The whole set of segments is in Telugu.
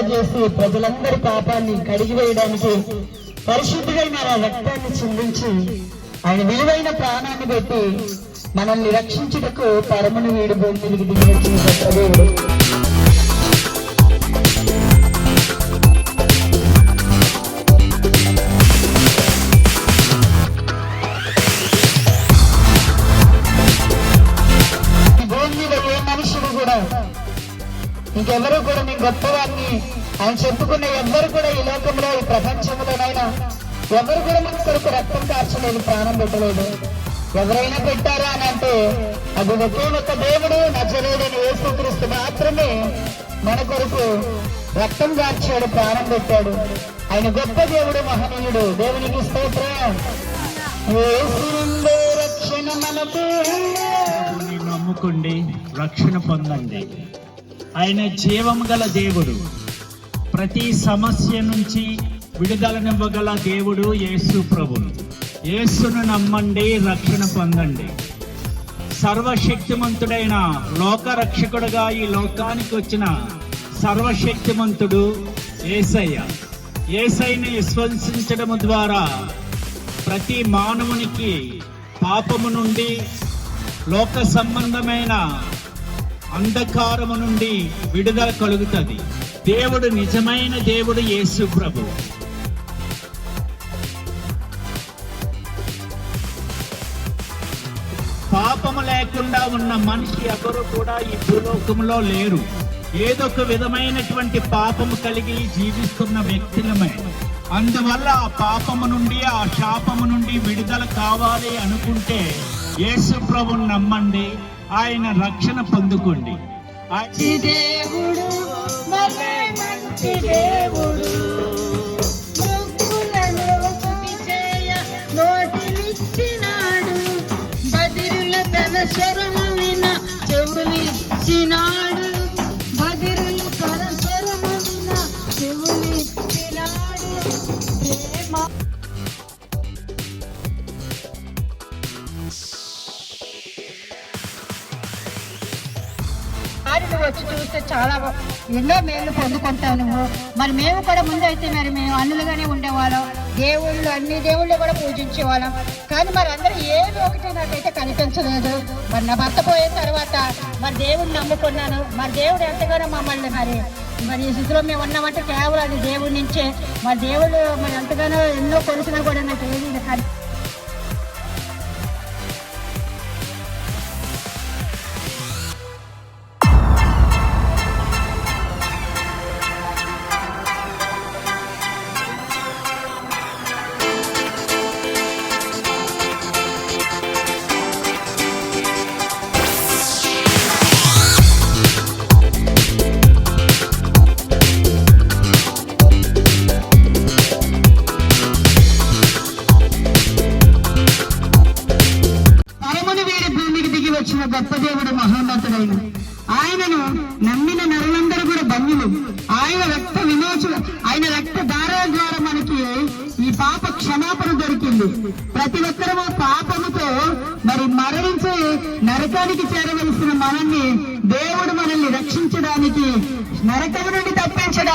కలగజేసి ప్రజలందరి పాపాన్ని కడిగివేయడానికి పరిశుద్ధుడైన ఆ రక్తాన్ని చిందించి ఆయన విలువైన ప్రాణాన్ని పెట్టి మనల్ని రక్షించుటకు పరమును వీడు భూమి దిగి దిగి ఇంకెవరు గొప్పవాడిని ఆయన చెప్పుకున్న ఎవ్వరు కూడా ఈ లోకంలో ఈ ప్రపంచంలోనైనా ఎవరు కూడా మన కొరకు రక్తం కార్చలేదు ప్రాణం పెట్టలేదు. ఎవరైనా పెట్టారా అని అంటే అది ఒకే ఒక్క దేవుడు నజరేడని యేసుక్రీస్తు మాత్రమే మన కొరకు రక్తం కార్చాడు ప్రాణం పెట్టాడు. ఆయన గొప్ప దేవుడు మహనీయుడు. దేవునికి స్తోత్రం. రక్షణ మనకు. నమ్ముకోండి రక్షణ పొందండి. ఆయన జీవం గల దేవుడు. ప్రతి సమస్య నుంచి విడుదలనివ్వగల దేవుడు యేసు ప్రభుడు యేసును నమ్మండి రక్షణ పొందండి. సర్వశక్తిమంతుడైన లోక రక్షకుడుగా ఈ లోకానికి వచ్చిన సర్వశక్తిమంతుడు ఏసయ్య. ఏసైని విశ్వసించడం ద్వారా ప్రతి మానవునికి పాపము నుండి లోక సంబంధమైన అంధకారము నుండి విడుదల కలుగుతుంది. దేవుడు నిజమైన దేవుడు యేసు ప్రభు. పాపము లేకుండా ఉన్న మనిషి ఎవరు కూడా ఈ భూలోకంలో లేరు. ఏదో ఒక విధమైనటువంటి పాపము కలిగి జీవిస్తున్న వ్యక్తులమే. అందువల్ల ఆ పాపము నుండి ఆ శాపము నుండి విడుదల కావాలి అనుకుంటే యేసు ప్రభుని నమ్మండి. ఆయన రక్షణ పొందుకోండి. ఆ- దేవుడు మంచి దేవుడు. మొక్కులను విన చెవులిచ్చినాడు. చేస్తే చాలా ఎన్నో మేలు పొందుకుంటావు నువ్వు మరి మేము కూడా ముందైతే మరి మేము అన్నులుగానే ఉండేవాళ్ళం. దేవుళ్ళు అన్ని దేవుళ్ళు కూడా పూజించేవాళ్ళం. కానీ మరి అందరూ ఏది ఒకటి నాకైతే కనిపించలేదు. మరి నా భర్త పోయిన తర్వాత మరి దేవుడిని నమ్ముకున్నాను. మరి దేవుడు ఎంతగానో మమ్మల్ని మరి మరి ఈ స్థితిలో మేము ఉన్నామంటే కేవలం అది దేవుడి నుంచే. మరి దేవుడు మరి ఎంతగానో ఎన్నో కొలిసినా కూడా నాకు ఏది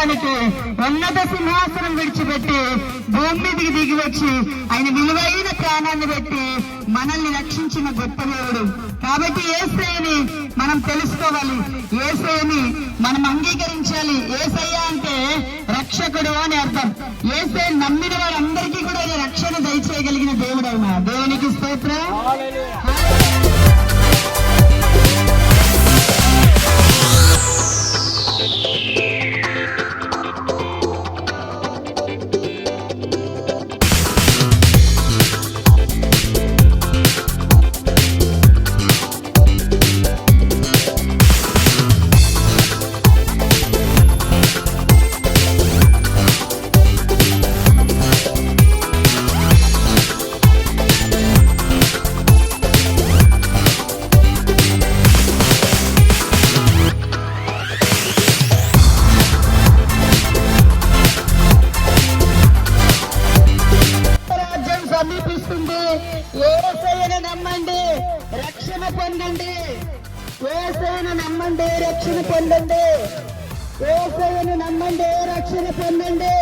తప్పించడానికి ఉన్నత సింహాసనం విడిచిపెట్టి భూమి మీదకి దిగి వచ్చి ఆయన విలువైన ప్రాణాన్ని పెట్టి మనల్ని రక్షించిన గొప్ప దేవుడు. కాబట్టి ఏసైని మనం తెలుసుకోవాలి. ఏసైని మనం అంగీకరించాలి. ఏసయ్య అంటే రక్షకుడు అని అర్థం. ఏసై నమ్మిన వారందరికీ కూడా రక్షణ దయచేయగలిగిన దేవుడు అయినా దేవునికి స్తోత్రం. రక్షణ పొందండి. ఏసైన నమ్మండి రక్షణ పొందండి. ఏసయ్యను నమ్మండి రక్షణ పొందండి.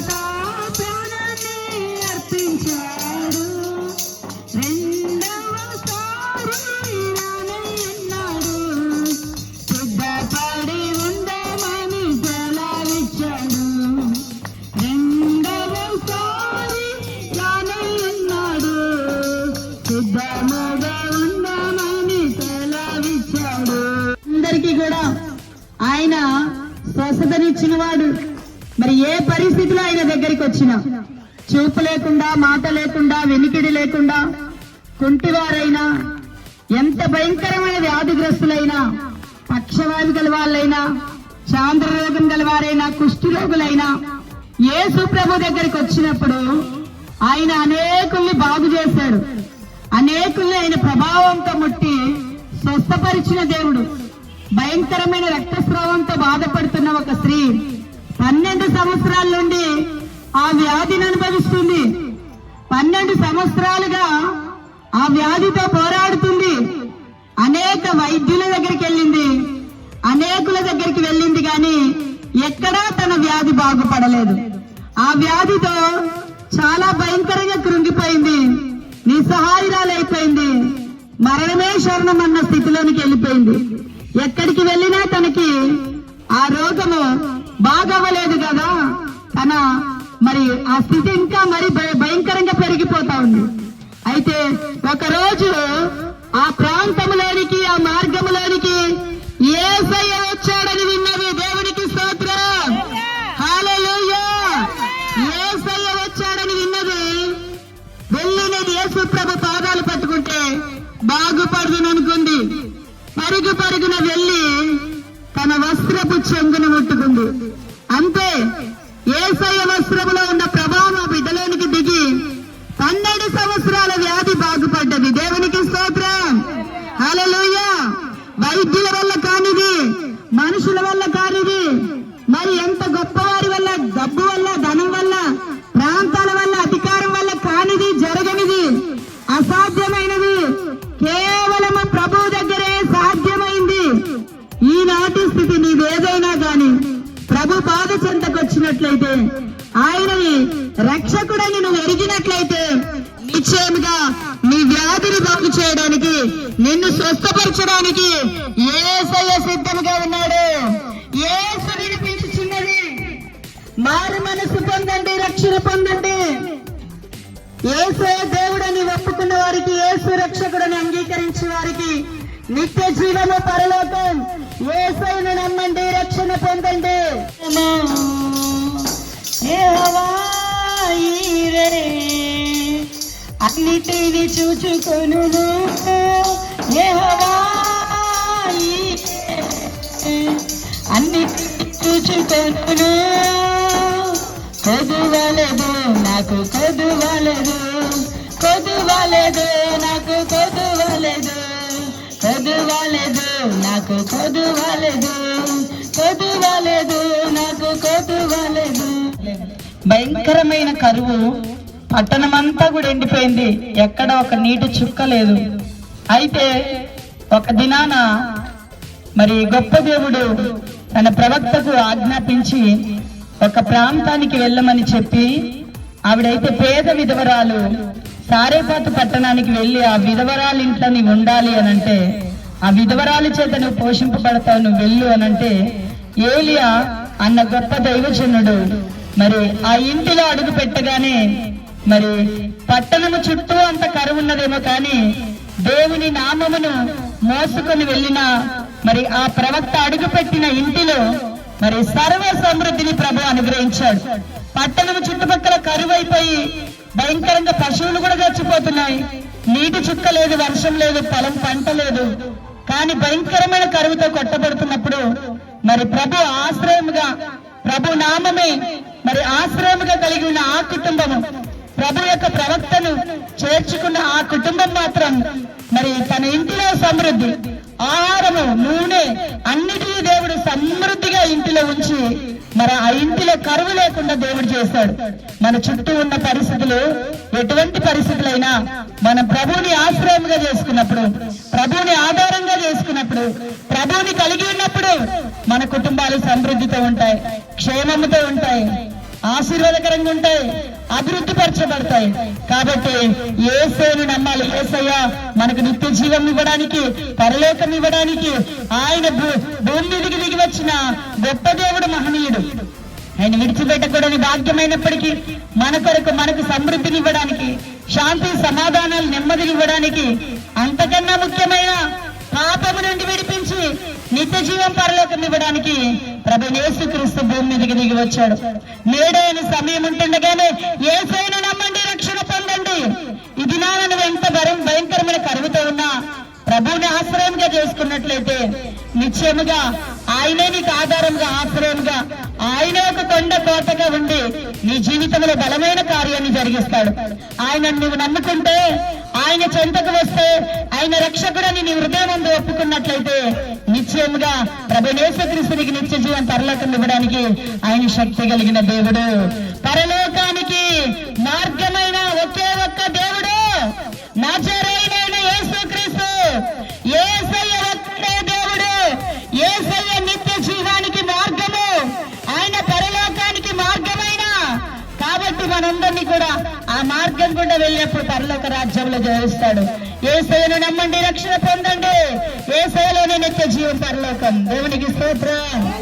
తన దగ్గరికి చూపు లేకుండా మాట లేకుండా వెనికిడి లేకుండా కుంటివారైనా ఎంత భయంకరమైన వ్యాధిగ్రస్తులైనా పక్షవాయు గల వాళ్ళైనా చాంద్రరోగం గల వారైనా కుష్ఠరోగులైనా యేసు ప్రభు దగ్గరికి వచ్చినప్పుడు ఆయన అనేకుల్ని బాగు చేశాడు. అనేకుల్ని ఆయన ప్రభావంతో ముట్టి స్వస్థపరిచిన దేవుడు. భయంకరమైన రక్తస్రావంతో బాధపడుతున్న ఒక స్త్రీ పన్నెండు సంవత్సరాల నుండి ఆ వ్యాధిని అనుభవిస్తుంది పన్నెండు సంవత్సరాలుగా ఆ వ్యాధితో పోరాడుతుంది. అనేక వైద్యుల దగ్గరికి వెళ్ళింది. అనేకుల దగ్గరికి వెళ్ళింది కానీ ఎక్కడా తన వ్యాధి బాగుపడలేదు. ఆ వ్యాధితో చాలా భయంకరంగా కృంగిపోయింది. నిస్సహాయురాలైపోయింది మరణమే శరణం అన్న స్థితిలోనికి వెళ్ళిపోయింది. ఎక్కడికి వెళ్ళినా తనకి ఆ రోగము బాగవ్వలేదు కదా. తన మరి ఆ స్థితి ఇంకా మరి భయ- భయంకరంగా పెరిగిపోతా ఉంది. అయితే ఒకరోజు ఆ ప్రాంతంలోనికి ఆ మార్గంలోనికి ఏసయ్య వచ్చాడని విన్నది దేవునికి స్తోత్రం. హల్లెలూయా! వచ్చాడని విన్నది వెళ్ళినది యేసు ప్రభు పాదాలు పట్టుకుంటే బాగుపడుదును అనుకుంది. పరుగు పరుగున వెళ్ళి తన వస్త్రపు చెంగును ముట్టుకుంది. అంతే ఏసయ్య వస్త్రములో ఉన్న ప్రభావం ఆ బిడ్డలోనికి దిగి పన్నెండు సంవత్సరాల వ్యాధి బాగుపడ్డది. దేవునికి స్తోత్రం. హల్లెలూయా. వైద్యుల వల్ల కానిది మనుషుల వల్ల కాని ప్రభు బాధ చెంతకొచ్చినట్లయితే ఆయనని రక్షకుడని నువ్వు ఎరిగినట్లయితే నిశ్చయముగా నీ వ్యాధిని బాగు చేయడానికి నిన్ను స్వస్థపరచడానికి ఏసయ్య సిద్ధముగా ఉన్నాడు. ఏసు వినిపించుచున్నది మారు మనసు పొందండి రక్షణ పొందండి. ఏసయ దేవుడని ఒప్పుకున్న వారికి ఏసు రక్షకుడని అంగీకరించిన వారికి నిత్య జీవన పరలోకం ఏసైను నమ్మండి రక్షణ పొందండి. యెహోవా ఈరే అన్నిటిని చూచుకొను యెహోవా అన్నిటిని చూచుకొను కొదువలదు నాకు కొదువలదు కొదువలదు నాకు కొదువలదు. కొదువలేదు నాకు కొదువలేదు. కొదువలేదు నాకు కొదువలేదు. భయంకరమైన కరువు పట్టణమంతా కూడా ఎండిపోయింది. ఎక్కడ ఒక నీటి చుక్క లేదు. అయితే ఒక దినాన మరి గొప్ప దేవుడు తన ప్రవక్తకు ఆజ్ఞాపించి ఒక ప్రాంతానికి వెళ్ళమని చెప్పి ఆవిడైతే పేద విధవరాలు సారేపాతు పట్టణానికి వెళ్ళి ఆ విధవరాలు ఇంట్లో నీవు ఉండాలి అని అంటే ఆ విధవరాలి చేత నువ్వు పోషింపబడతావు నువ్వు వెళ్ళు అని అంటే ఏలియా అన్న గొప్ప దైవజనుడు మరి ఆ ఇంటిలో అడుగు పెట్టగానే మరి పట్టణము చుట్టూ అంత కరువు ఉన్నదేమో కానీ దేవుని నామమును మోసుకొని వెళ్ళిన మరి ఆ ప్రవక్త అడుగు పెట్టిన ఇంటిలో మరి సర్వ సమృద్ధిని ప్రభు అనుగ్రహించాడు. పట్టణము చుట్టుపక్కల కరువైపోయి భయంకరంగా పశువులు కూడా చచ్చిపోతున్నాయి. నీటి చుక్క లేదు వర్షం లేదు పొలం పంట లేదు. కానీ భయంకరమైన కరువుతో కొట్టబడుతున్నప్పుడు మరి ప్రభు ఆశ్రయముగా ప్రభు నామమే మరి ఆశ్రయముగా కలిగి ఉన్న ఆ కుటుంబము ప్రభు యొక్క ప్రవక్తను చేర్చుకున్న ఆ కుటుంబం మాత్రం మరి తన ఇంటిలో సమృద్ధి. ఆహారము నూనె అన్నిటినీ దేవుడు సమృద్ధిగా ఇంటిలో ఉంచి మరి ఆ ఇంటిలో కరువు లేకుండా దేవుడు చేశాడు మన చుట్టూ ఉన్న పరిస్థితులు ఎటువంటి పరిస్థితులైనా మన ప్రభువుని ఆశ్రయంగా చేసుకున్నప్పుడు ప్రభువుని ఆధారంగా చేసుకున్నప్పుడు ప్రభువుని కలిగి ఉన్నప్పుడు మన కుటుంబాలు సమృద్ధితో ఉంటాయి క్షేమముతో ఉంటాయి ఆశీర్వాదకరంగా ఉంటాయి అభివృద్ధి పరచబడతాయి కాబట్టి ఏసేను నమ్మాలి. ఏసయ్య మనకు నిత్య జీవం ఇవ్వడానికి పరలోకం ఇవ్వడానికి ఆయన భూమి దిగి దిగి వచ్చిన గొప్ప దేవుడు మహనీయుడు. ఆయన విడిచిపెట్టకూడని భాగ్యమైనప్పటికీ మన కొరకు మనకు సమృద్ధిని ఇవ్వడానికి శాంతి సమాధానాలు నెమ్మదిని ఇవ్వడానికి అంతకన్నా ముఖ్యమైన పాపము నుండి విడిపించి నిత్య జీవం పరలోకం ఇవ్వడానికి ప్రభు యేసుక్రీస్తు భూమి మీదకి దిగి వచ్చాడు. నేడైన సమయం ఉంటుండగానే ఏసైనా నమ్మండి రక్షణ పొందండి. ఇది నా ఎంత భయం భయంకరమైన కరువుతో ఉన్నా ప్రభువుని ఆశ్రయంగా చేసుకున్నట్లయితే నిశ్చయముగా ఆయనే నీకు ఆధారంగా ఆశ్రయంగా ఆయనే ఒక కొండ కోటగా ఉండి నీ జీవితంలో బలమైన కార్యాన్ని జరిగిస్తాడు. ఆయన నువ్వు నమ్ముకుంటే ఆయన చెంతకు వస్తే ఆయన రక్షకుడని నీ హృదయం ముందు ఒప్పుకున్నట్లయితే నిశ్చయముగా ప్రభునేశ్వక్రీస్తునికి నిత్య జీవం పరలోకం ఇవ్వడానికి ఆయన శక్తి కలిగిన దేవుడు. పరలోకానికి మార్గమైన ఒకే ఒక్క దేవుడు నజరేయుడైన యేసుక్రీస్తు. ఏసయ్య ఒక్కడే దేవుడు. ఏసయ్య నిత్య జీవానికి మార్గము. ఆయన పరలోకానికి మార్గమైన. కాబట్టి మనందరినీ కూడా ఆ మార్గం గుండా వెళ్ళినప్పుడు పరలోక రాజ్యంలో జయిస్తాడు. ఏసయ్యను నమ్మండి రక్షణ పొందండి. ఏసయ్యలోనే నిత్య జీవం పరలోకం. దేవునికి స్తోత్రం.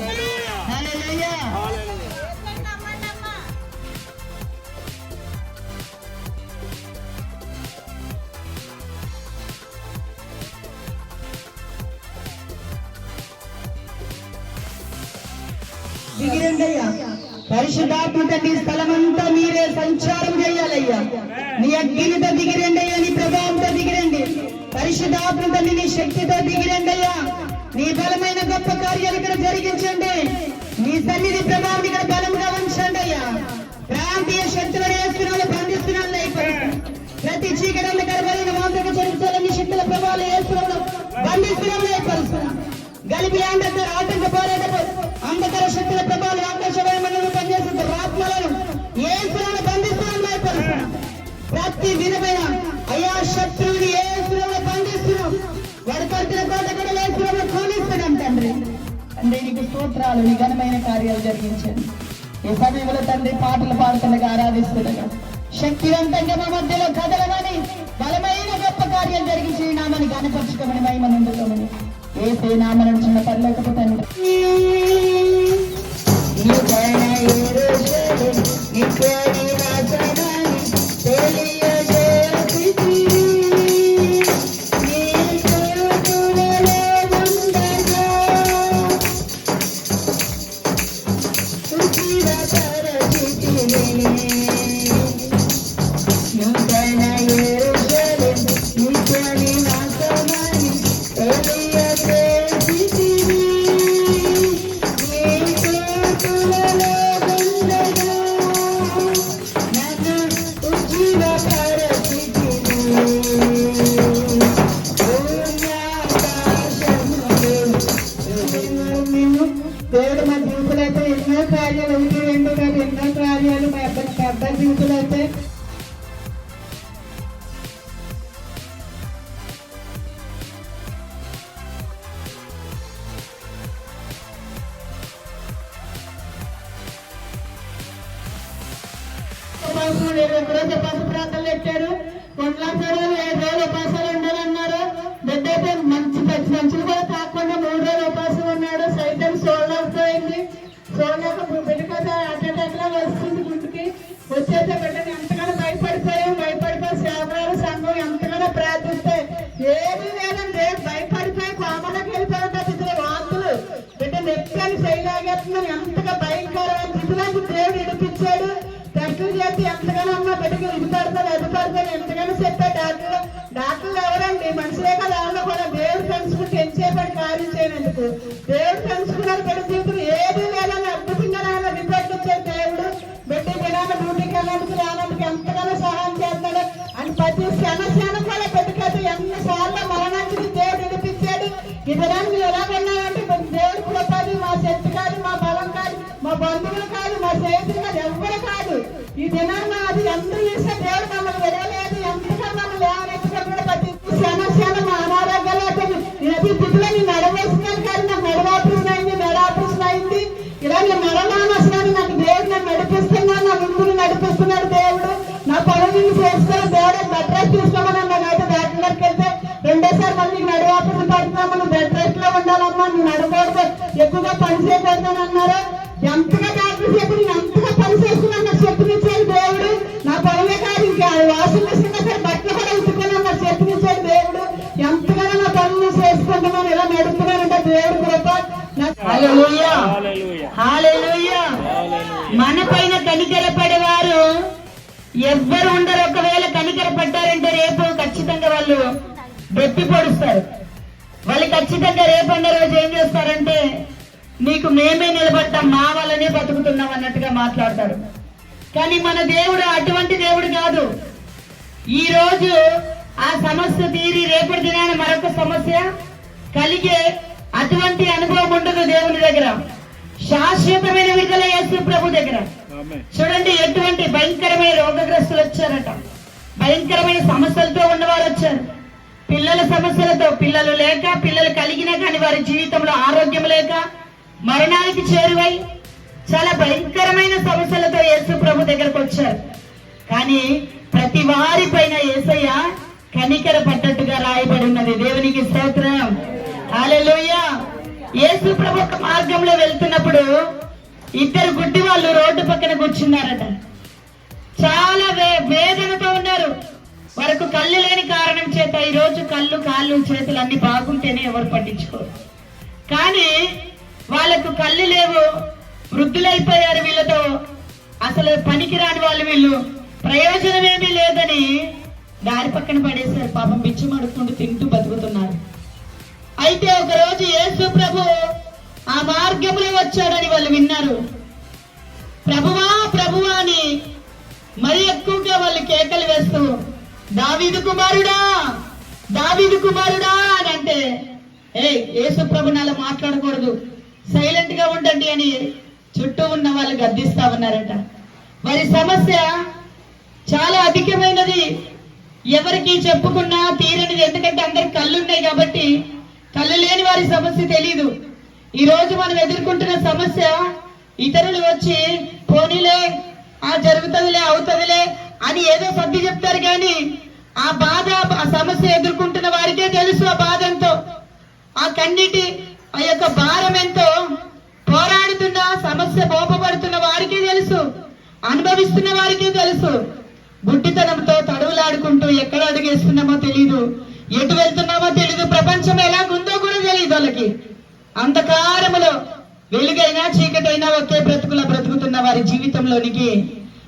పరిశుద్ధాత్మ తండ్రి స్థలమంతా మీరే సంచారం చేయాలయ్యా. నీ అగ్నితో దిగిరండయ్యా నీ ప్రభావంతో దిగిరండి. పరిశుద్ధాత్మ తండ్రి నీ శక్తితో దిగిరండయ్యా నీ బలమైన గొప్ప కార్యాలు ఇక్కడ జరిగించండి. నీ సన్నిధి ప్రభావం ఇక్కడ బలంగా ఉంచండి అయ్యా. ప్రాంతీయ శక్తులను వేస్తున్నాను బంధిస్తున్నాను ప్రతి చీకటి అంధకారమైన మాంత్రిక చరిత్రలన్నీ శక్తుల ప్రభావాలు వేస్తున్నాను బంధిస్తున్నాను అయిపోతున్నాను గలిపి అంధకార ఆటంక పోరాటపు అంధకార శక్తుల ప్రభావాలు ఆకాశమైన పనిచేసిన ఆత్మలను ఏసులను బంధిస్తున్నాను అయిపోతున్నాను ప్రతి విధమైన అయా శత్రువుని ఏసులను బంధిస్తున్నాం వాడు పరిచిన కోట కూడా ఏసులను కోలిస్తున్నాం తండ్రి? తండ్రి నీకు స్తోత్రాలు నీ ఘనమైన కార్యాలు జరిగించండి. ఈ సమయంలో తండ్రి పాటలు పాడుతుండగా ఆరాధిస్తుండగా శక్తివంతంగా మా మధ్యలో కదలమని బలమైన గొప్ప కార్యం జరిగించి నామని గానపరచుకోమని మహిమ నుండుకోమని ఏ నామను చిన్న పర్లేకపోతే తండ్రి నిజన ఏ రోజు నివాసనాన్ని కొండలాచారు పడతాను ఎంతగానో చెప్పాడు డాక్టర్? డాక్టర్లు ఎవరండి? మనుషులే కదా ఎవరో కూడా దేవుడు తెలుసుకుంటే ఎంతసేపటి కార్యం చేయనందుకు. దేవుడు తెలుసుకున్నారు పెద్ద జీవితం ఏది లేదని అద్భుతంగా రావాలి రిపోర్ట్ ఇచ్చాడు దేవుడు. బిడ్డ దినాన్ని డ్యూటీకి వెళ్ళడానికి రానందుకు ఎంతగానో సహాయం చేస్తాడు. అని ప్రతి క్షణ క్షణం కూడా బిడ్డకైతే ఎన్నిసార్లు మరణానికి దేవుడు వినిపించాడు. ఈ దినాన్ని మీరు ఎలా విన్నారంటే దేవుడు కృపది మా శక్తి కాదు మా బలం కాదు మా బంధువులు కాదు మా స్నేహితులు కాదు ఎవరు కాదు. ఈ దినాన్ని దేవుడు మమ్మల్ని ప్రతి క్షణ క్షణం మా అనారోగ్యాలు ప్రతి స్థితిలో నేను నడవేస్తున్నాను కానీ నాకు నడవాపరేషన్ అయింది నడాపరేషన్ అయింది ఇలా నేను నడనాను నాకు దేవుడు నన్ను నడిపిస్తున్నాను నా ముందు నడిపిస్తున్నాడు దేవుడు. నా పనులు చేస్తాను దేవుడు. బెడ్ రెస్ట్ తీసుకోమని నాకైతే డాక్టర్ వెళ్తే రెండోసారి మళ్ళీ నీకు పడుతున్నాము. నువ్వు బెడ్ రెస్ట్లో ఉండాలమ్మా. నువ్వు నడకూడదు ఎక్కువగా పని అన్నారు. కనికరపడేవారు. ఎవ్వరు ఉండరు. ఒకవేళ కనికరపడ్డారంటే రేపు ఖచ్చితంగా వాళ్ళు దెప్పి పొడుస్తారు. వాళ్ళు ఖచ్చితంగా రేపన్న రోజు ఏం చేస్తారంటే నీకు మేమే నిలబడతాం మా వల్లనే బతుకుతున్నాం అన్నట్టుగా మాట్లాడతారు. కానీ మన దేవుడు అటువంటి దేవుడు కాదు. ఈ రోజు ఆ సమస్య తీరి రేపటి దినాన మరొక సమస్య కలిగే అటువంటి అనుభవం ఉండదు దేవుని దగ్గర. శాశ్వతమైన విడుదల యేసు ప్రభు దగ్గర. చూడండి ఎటువంటి భయంకరమైన రోగగ్రస్తులు వచ్చారట. భయంకరమైన సమస్యలతో ఉన్నవారు వచ్చారు. పిల్లల సమస్యలతో పిల్లలు లేక పిల్లలు కలిగినా కానీ వారి జీవితంలో ఆరోగ్యం లేక మరణానికి చేరువై చాలా భయంకరమైన సమస్యలతో యేసు ప్రభు దగ్గరకు వచ్చారు. కానీ ప్రతి వారి పైన ఏసయ్య కనికర పడ్డట్టుగా రాయబడి ఉన్నది. దేవునికి స్తోత్రం. హల్లెలూయా. యేసు ప్రభు ఒక మార్గంలో వెళ్తున్నప్పుడు ఇద్దరు గుడ్డి వాళ్ళు రోడ్డు పక్కన కూర్చున్నారట. చాలా వే- వేదనతో ఉన్నారు. వరకు కళ్ళు లేని కారణం చేత ఈరోజు కళ్ళు కాళ్ళు చేతులు అన్ని బాగుంటేనే ఎవరు పట్టించుకోరు. కానీ వాళ్ళకు కళ్ళు లేవు. వృద్ధులైపోయారు వీళ్ళతో. అసలు పనికిరాని వాళ్ళు వీళ్ళు. ప్రయోజనం ఏమీ లేదని దారి పక్కన పడేశారు. పాపం బిచ్చు మడుకుంటూ తింటూ బతుకుతున్నారు. అయితే ఒకరోజు యేసు ప్రభు ఆ మార్గంలో వచ్చాడని వాళ్ళు విన్నారు. ప్రభువా ప్రభువా అని మరి ఎక్కువగా వాళ్ళు కేకలు వేస్తూ దావీదు కుమారుడా దావీదు కుమారుడా అని అంటే ఏ యేసు ప్రభు నాలో మాట్లాడకూడదు. సైలెంట్గా ఉండండి అని చుట్టూ ఉన్న వాళ్ళు గద్దిస్తా ఉన్నారట. వారి సమస్య చాలా అధికమైనది. ఎవరికి చెప్పుకున్నా తీరనిది. ఎందుకంటే అందరికి కళ్ళు ఉన్నాయి కాబట్టి కళ్ళు లేని వారి సమస్య తెలియదు ఈ రోజు మనం ఎదుర్కొంటున్న సమస్య ఇతరులు వచ్చి పోనీలే ఆ జరుగుతుందిలే అవుతుందిలే అని ఏదో సర్ది చెప్తారు కానీ ఆ బాధ ఆ సమస్య ఎదుర్కొంటున్న వారికే తెలుసు ఆ బాధ ఎంతో. ఆ కన్నిటి ఆ యొక్క భారం ఎంతో. పోరాడుతున్న సమస్య కోపపడుతున్న వారికి తెలుసు. అనుభవిస్తున్న వారికి తెలుసు. గుడ్డితనంతో తడువులాడుకుంటూ ఎక్కడ అడుగేస్తున్నామో తెలియదు ఎటు వెళ్తున్నామో తెలియదు ప్రపంచం ఎలాగుందో కూడా తెలియదు వాళ్ళకి. అంధకారములో వెలుగైనా చీకటైనా ఒకే బ్రతుకుల బ్రతుకుతున్న వారి జీవితంలోనికి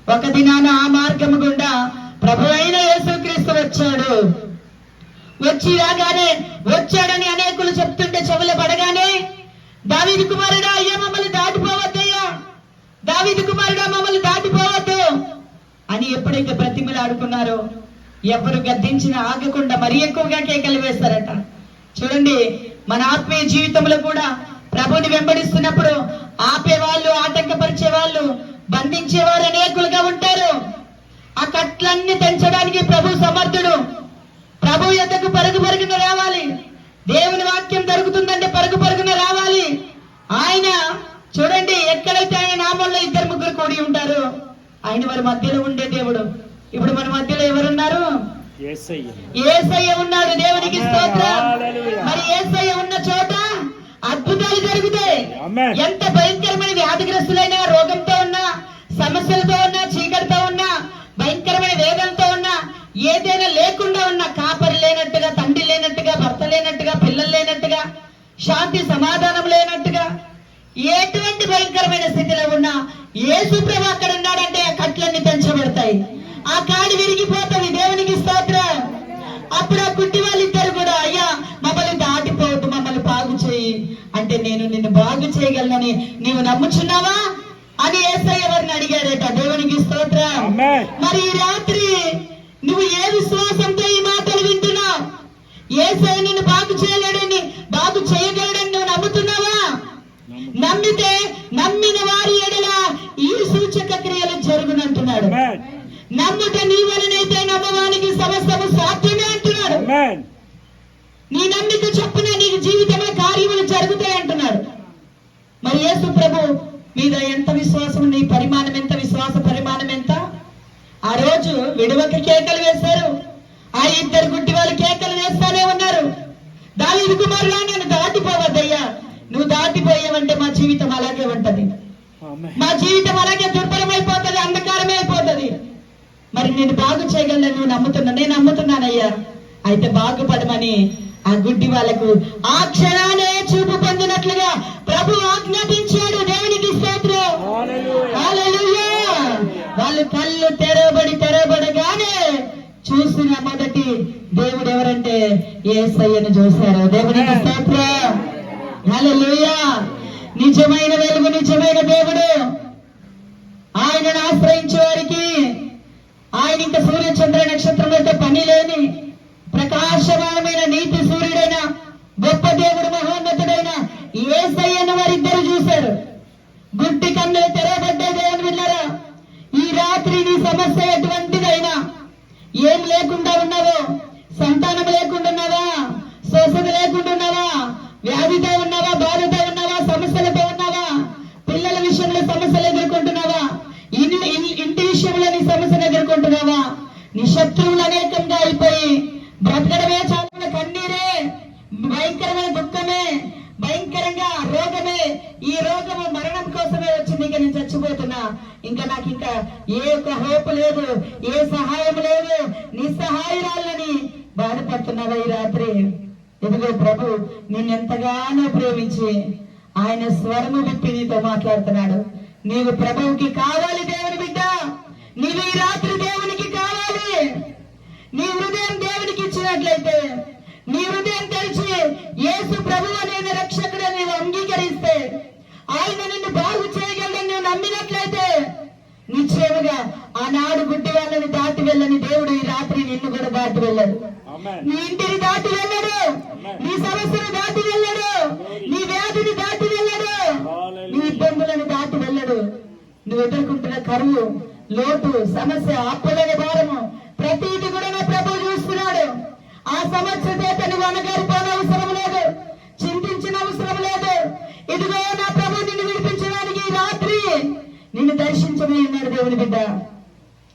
ఒక దినాన ఆ మార్గము గుండా ప్రభు అయిన యేసుక్రీస్తు వచ్చాడు. వచ్చి రాగానే వచ్చాడని అనేకులు చెప్తుంటే చెవులు పడగానే దావిది కుమారుడా అయ్యా మమ్మల్ని దాటిపోవద్దయ్యా. దావిది కుమారుడా మమ్మల్ని దాటిపోవద్దు. అని ఎప్పుడైతే బ్రతిమలాడుకున్నారో ఎవరు గద్దించిన ఆగకుండా మరీ ఎక్కువగా కేకలు వేస్తారట. చూడండి మన ఆత్మీయ జీవితంలో కూడా ప్రభుని వెంబడిస్తున్నప్పుడు ఆపే వాళ్ళు ఆటంకపరిచే వాళ్ళు బంధించే వారు అనేకులుగా ఉంటారు. ఆ కట్లన్నీ తెంచడానికి ప్రభు సమర్థుడు. ప్రభు యొద్దకు పరుగు పరుగున రావాలి. దేవుని వాక్యం దొరుకుతుందంటే పరుగు పరుగున రావాలి. ఆయన చూడండి ఎక్కడైతే ఆయన నామంలో ఇద్దరు ముగ్గురు కూడి ఉంటారు ఆయన వారి మధ్యలో ఉండే దేవుడు. ఇప్పుడు మన మధ్యలో ఎవరున్నారు? ఏసయ్య. ఉన్నాడు దేవునికి స్తోత్రం. మరి ఏసయ్య ఉన్న చోట అద్భుతాలు జరుగుతాయి. ఎంత భయంకరమైన వ్యాధిగ్రస్తులైనా రోగంతో ఉన్నా సమస్యలతో ఉన్నా చీకటితో ఉన్నా భయంకరమైన వేదంతో ఉన్నా ఏదైనా లేకుండా ఉన్నా కాపరి లేనట్టుగా తండ్రి లేనట్టుగా భర్త లేనట్టుగా పిల్లలు లేనట్టుగా శాంతి సమాధానం లేనట్టుగా ఎటువంటి భయంకరమైన స్థితిలో ఉన్నా యేసు ప్రభు అక్కడ ఉన్నాడంటే ఆ కట్లన్నీ పెంచబడతాయి. ఆ కాడి విరిగిపోతుంది దేవునికి స్తోత్రం. అప్పుడు ఆ కుట్టి వాళ్ళిద్దరు కూడా అయ్యా మమ్మల్ని దాటిపోవద్దు మమ్మల్ని బాగు చేయి. అంటే నేను నిన్ను బాగు చేయగలనని నీవు నమ్ముచున్నావా? అని ఏసయ్య వారిని అడిగారట. దేవునికి స్తోత్రం. మరి ఈ రాత్రి నువ్వు ఏ విశ్వాసంతో ఈ మాటలు వింటున్నావు? ఏసయ్య నిన్ను బాగు చేయలేడని బాగు చేయగలడని నువ్వు నమ్ముతున్నావా? నమ్మితే నమ్మిన వారి ఎడల ఈ సూచక క్రియలు జరుగునంటున్నాడు. నమ్ముట నీ వలనైతే నమ్మవానికి సమస్తము సాధ్యమే. నీ నమ్మిక చొప్పున నీకు జీవితంలో కార్యములు జరుగుతాయి అంటున్నాడు. మరి యేసు ప్రభు మీద ఎంత విశ్వాసం నీ పరిమాణం ఎంత విశ్వాస పరిమాణం ఎంత? ఆ రోజు విడువక కేకలు వేశారు. ఆ ఇద్దరు గుడ్డి వాళ్ళు కేకలు వేస్తానే ఉన్నారు. దావీదు కుమారులా నేను దాటిపోవద్దయ్యా. నువ్వు దాటిపోయావంటే మా జీవితం అలాగే ఉంటది. మా జీవితం అలాగే దుర్బలమైపోతుంది అంధకారమే అయిపోతుంది మరి నేను బాగు చేయగలను నువ్వు నమ్ముతున్నా నేను నమ్ముతున్నానయ్యా. అయితే బాగుపడమని ఆ గుడ్డి వాళ్ళకు ఆ క్షణానే చూపు పొందినట్లుగా ప్రభు ఆజ్ఞాపించాడు దేవునికి స్తోత్రం. వాళ్ళు కళ్ళు తెరవబడి తెరవబడగానే చూసిన మొదటి దేవుడు ఎవరంటే ఏసయ్యను చూశారు. దేవునికి స్తోత్రం. నిజమైన వెలుగు నిజమైన దేవుడు. ఆయనను ఆశ్రయించే వారికి ఆయన ఇంకా సూర్య చంద్ర నక్షత్రములతో పని లేని ప్రకాశమానమైన నీతి సూర్యుడైన గొప్ప దేవుడు నీవు సమస్య అప్పులని భారము. ప్రతిది కూడా నా ప్రభు చూస్తున్నాడు. ఆ సమస్య చేత నువ్వు అనగారిపోన అవసరం లేదు. చింతించిన అవసరం లేదు. ఇదిగో నా ప్రభు నిన్ను విడిపించడానికి ఈ రాత్రి నిన్ను దర్శించమని ఉన్నాడు దేవుని బిడ్డ.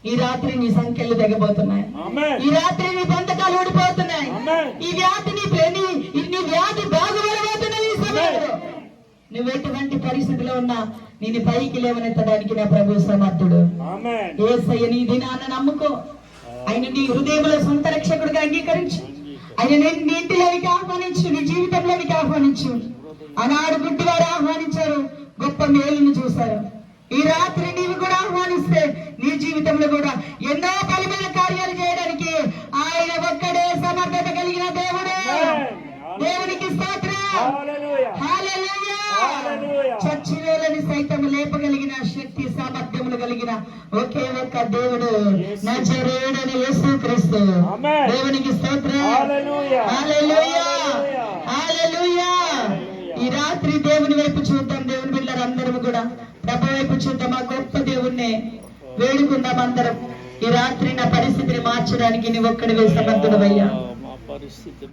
ఈ రాత్రి నీ సంఖ్యలు తెగబోతున్నాయి. ఈ రాత్రి నీ బంధకాలు ఊడిపోతున్నాయి. ఈ వ్యాధి నీ నీ- నీ వ్యాధి ఈ సమయంలో. నువ్వు ఎటువంటి పరిస్థితిలో ఉన్నా నేను పైకి లేవనెత్తడానికి నా ప్రభు సమర్థుడు. ఏసయ్య నీ దినాన్న నమ్ముకో. ఆయన నీ హృదయంలో సొంత రక్షకుడిగా అంగీకరించు. ఆయన నేను నీ ఇంటిలోనికి ఆహ్వానించు నీ జీవితంలోనికి ఆహ్వానించు. ఆనాడు గుడ్డి వారు ఆహ్వానించారు గొప్ప మేలును చూశారు. ఈ రాత్రి నీవు కూడా ఆహ్వానిస్తే నీ జీవితంలో కూడా ఎన్నో బలమైన కార్యాలు చేయడానికి ఆయన ఒక్కడే సమర్థత కలిగిన దేవుడే. దేవునికి స్తోత్రం. చచ్చివేలని సైతం లేపగలిగిన శక్తి సామర్థ్యములు కలిగిన ఒకే ఒక్క దేవుడు నజరేడని యేసు క్రీస్తు. దేవునికి స్తోత్రం. ఈ రాత్రి దేవుని వైపు చూద్దాం దేవుని అందరం కూడా. ప్రభు వైపు చూద్దాం ఆ గొప్ప దేవుణ్ణి వేడుకుందాం అందరం. ఈ రాత్రి నా పరిస్థితిని మార్చడానికి నువ్వు ఒక్కడివే సమర్థుడవయ్యా. మా పరిస్థితి.